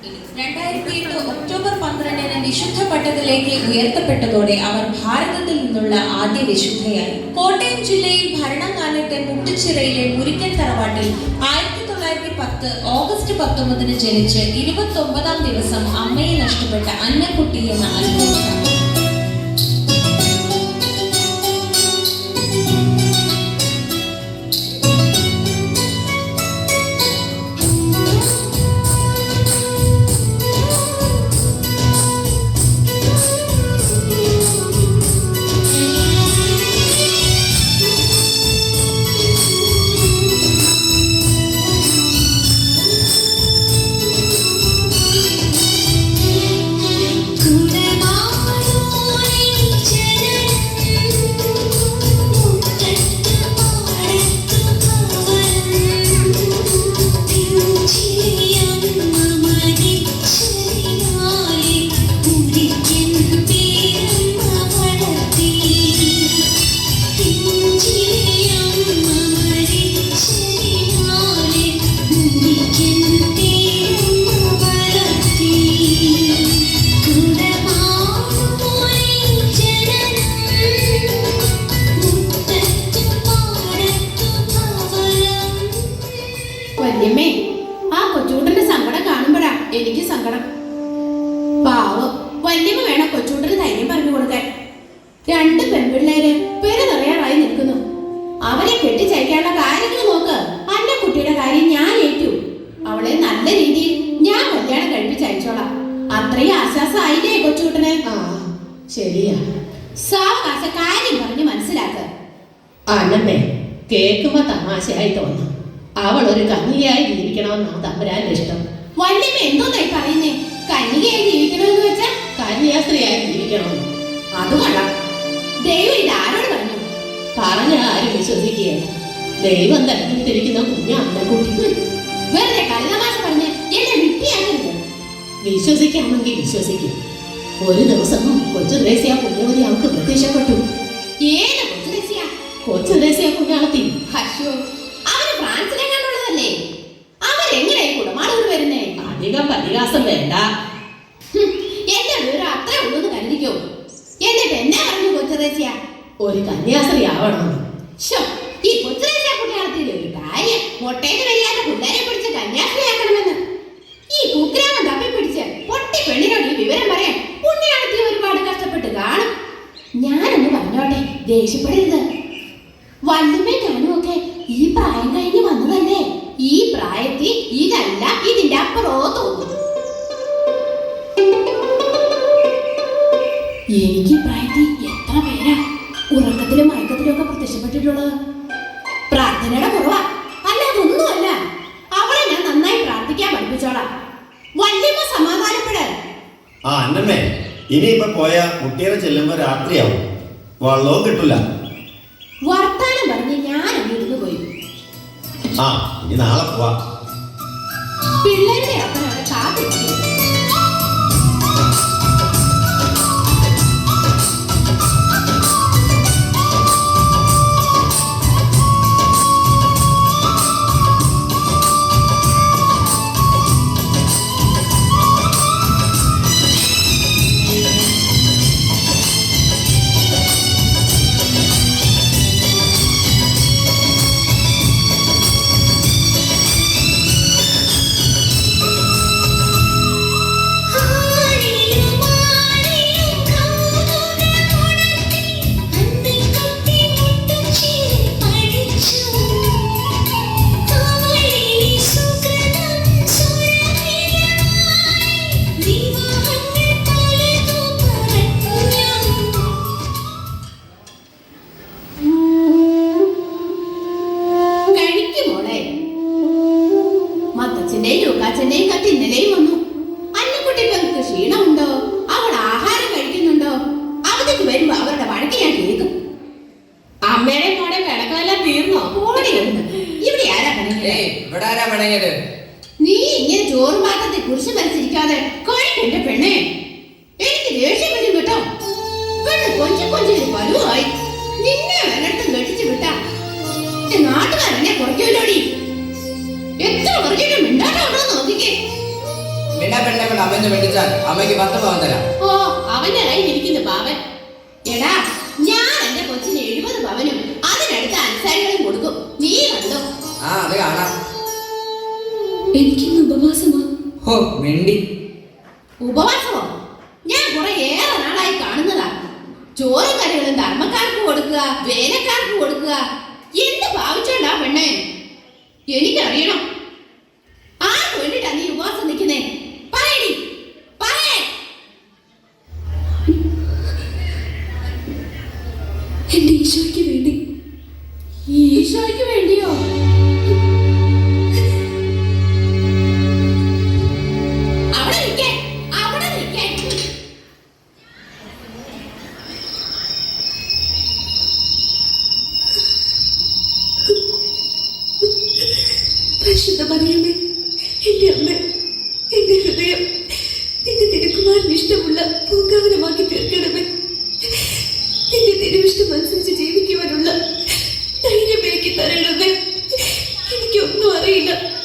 രണ്ടായിരത്തി എട്ട് ഒക്ടോബർ പന്ത്രണ്ടിന് വിശുദ്ധ പട്ടത്തിലേക്ക് ഉയർത്തപ്പെട്ടതോടെ അവർ ഭാരതത്തിൽ നിന്നുള്ള ആദ്യ വിശുദ്ധയായി. കോട്ടയം ജില്ലയിൽ ഭരണകാലത്തെ മുട്ടുച്ചിറയിലെ മുരിക്കൻ തറവാട്ടിൽ ആയിരത്തി തൊള്ളായിരത്തി പത്ത് ഓഗസ്റ്റ് പത്തൊമ്പതിന് ജനിച്ച് ഇരുപത്തി ഒമ്പതാം ദിവസം അമ്മയെ നഷ്ടപ്പെട്ട അന്നക്കുട്ടി എന്ന അൽഫോൻസ സങ്കടം പാവം. വല്യമ്മ വേണം കൊച്ചൂട്ടന് ധൈര്യം പറഞ്ഞു കൊടുക്കാൻ. രണ്ട് പെൺപിള്ളേര് പേര് നിറയാറായി നിൽക്കുന്നു. അവരെ കെട്ടിച്ചയക്കാനുള്ള കാര്യങ്ങൾ നോക്ക്. അന്റെ കുട്ടിയുടെ കാര്യം ഞാൻ ഏറ്റു. അവളെ നല്ല രീതിയിൽ ഞാൻ കല്യാണം കഴിപ്പിച്ചയച്ചോളാം അത്രയും ആശ്വാസമായില്ലേ ആയില്ലേ ആ ശരിയാ. സാവകാശ കാര്യം പറഞ്ഞ് മനസ്സിലാക്ക. അനമ്മേ കേൾക്കുമ്പോ തമാശയായി തോന്നും. അവൾ ഒരു കന്നിയായി ജീവിക്കണമെന്നാണ് തമ്പുരാന്റെ ഇഷ്ടം. വല്യമ്മ എന്തോന്നായി പറയുന്നേ? കന്യകയായി ജീവിക്കണമെന്ന് വെച്ചാ കന്യാസ്ത്രീയായി ജീവിക്കണമെന്ന്. അത് കൊള്ളാം. ദൈവം ഇത് ആരോട് പറഞ്ഞു? പറഞ്ഞ ആരും വിശ്വസിക്കുകയല്ല. ദൈവം തരത്തിരിക്കുന്ന കുഞ്ഞ അന്നക്കുട്ടി വെറുതെ കള്ളമാശ പറഞ്ഞ് എന്നെ വിട്ടിയാകരുത് വിശ്വസിക്കാമെങ്കിൽ വിശ്വസിക്കും. ഒരു ദിവസം കൊച്ചു ത്രേസ്യ പുണ്യവതി അവൾക്ക് പ്രത്യക്ഷപ്പെട്ടു. ഏത് കൊച്ചുരസിയാ കൊച്ചു ത്രേസ്യ കുഞ്ഞാളത്തി ഹശോ അവന് ഫ്രാൻസിലെങ്ങാണ്ടുള്ളതല്ലേ അധികം പരിഹാസം വേണ്ട. എന്റെ വിവരം അത്രേ ഉള്ളൂ എന്ന് കരുതിക്കോ. എന്നിട്ട് എന്നെ പറഞ്ഞു കൊച്ചുദേശിയ ഒരു കന്യാസ്ത്രീ ശോ ഈ കൊച്ചുദേശിയ കുട്ടികളത്തിൽ ഒരു കാര്യം. മുട്ടേന്ന് വരിയാത്ത പിള്ളേരെ പിടിച്ച് കന്യാസ്ത്രീയാക്കണമെന്ന് ഈ കുഗ്രാമം തപ്പി പിടിച്ച് പൊട്ടി പെണ്ണിനോട് ഈ വിവരം പറയാൻ പുണ്യാളത്തി ഒരുപാട് കഷ്ടപ്പെട്ട് കാണും. ഞാനൊന്ന് പറഞ്ഞോട്ടെ ദേഷ്യപ്പെടരുത്. വല്ലുമ്മേ ഞാനും ഒക്കെ ഈ പ്രായം കഴിഞ്ഞ് വന്നതല്ലേ? ഈ പ്രായത്തിൽ ഇതല്ല ഇതിന്റെ പ്രത്യക്ഷപ്പെട്ടിട്ടുള്ളത് പ്രാർത്ഥനയുടെ കുറവാ. അല്ലാതെ ഒന്നുമല്ല അവളെ ഞാൻ നന്നായി പ്രാർത്ഥിക്കാൻ പഠിപ്പിച്ചോളാം. വല്യമ്മ സമാധാനപ്പെട്. ആ അന്നമ്മേ ഇനിയിപ്പൊ പോയ കുട്ടിയെ ചെല്ലുമ്പോ രാത്രിയാവും. വള്ളവും കിട്ടില്ല വർത്താനം പറഞ്ഞ് ഞാൻ അങ്ങ് പോയി. ആ ഇനി നാളെ പോവാ. പിള്ളേരുടെ അപ്പനവിടെ ലൂക്കാച്ചന്റെയും കത്ത് ഇന്നലെയും വന്നു. അന്നക്കുട്ടിക്ക് ക്ഷീണമുണ്ടോ? അവൾ ആഹാരം കഴിക്കുന്നുണ്ടോ? അവധിക്ക് വരുമ്പോ അവരുടെ വഴക്ക് ഞാൻ കേൾക്കും. അമ്മയുടെ മോടെ കിടക്കെല്ലാം തീർന്നോ? ഓടിയുണ്ട് ഇവിടെ ആരാ ഇവിടെ ആരാ നീ ഇങ്ങനെ ചോറും പാത്രത്തെ കുറിച്ച് മനസ്സിരിക്കാതെ കഴിക്കണ്ട പെണ്ണേ. എനിക്ക് ദേഷ്യം വരും കേട്ടോ. പെണ്ണ് കൊഞ്ചി കൊഞ്ചിന് പരുവായി. നിന്നെ വരട്ടും കെട്ടിച്ചു വിട്ടാ. ഈ നാട്ടുകാരെന്നെ അമ്മയെന്ന് വേണ്ടിച്ചാൽ അമ്മയ്ക്ക് പത്ത് പവൻ തരാം. ഓ അവന്റെ കയ്യിൽ ഇരിക്കുന്നു പാവൻ. എടാ ഞാൻ എന്റെ കൊച്ചിന് എഴുപത് പവനും അതിനടുത്ത അനുസാരികളും കൊടുക്കും. നീ കണ്ടോ? ആ അത് കാണാം. എനിക്കിന്ന് ഉപവാസമാ. ഹോ മിണ്ടി. ഉപവാസമോ? ഞാൻ കുറെ ഏറെ നാളായി കാണുന്നതാ. ചോറും കറികളും ധർമ്മക്കാർക്ക് കൊടുക്കുക വേലക്കാർക്ക് കൊടുക്കുക. എന്ത് ഭാവിച്ചോണ്ടാ പെണ്ണെ? എനിക്കറിയണം. എന്റെ ഈശോയ്ക്ക് വേണ്ടി. ഈശോയ്ക്ക് വേണ്ടിയോ? പരിശുദ്ധ മറിയമേ എന്റെ അമ്മ എന്റെ ഹൃദയം നിന്റെ തിരുക്കുമാരന് ഇഷ്ടമുള്ള പൂങ്കാവനമാക്കി അറിയില്ല.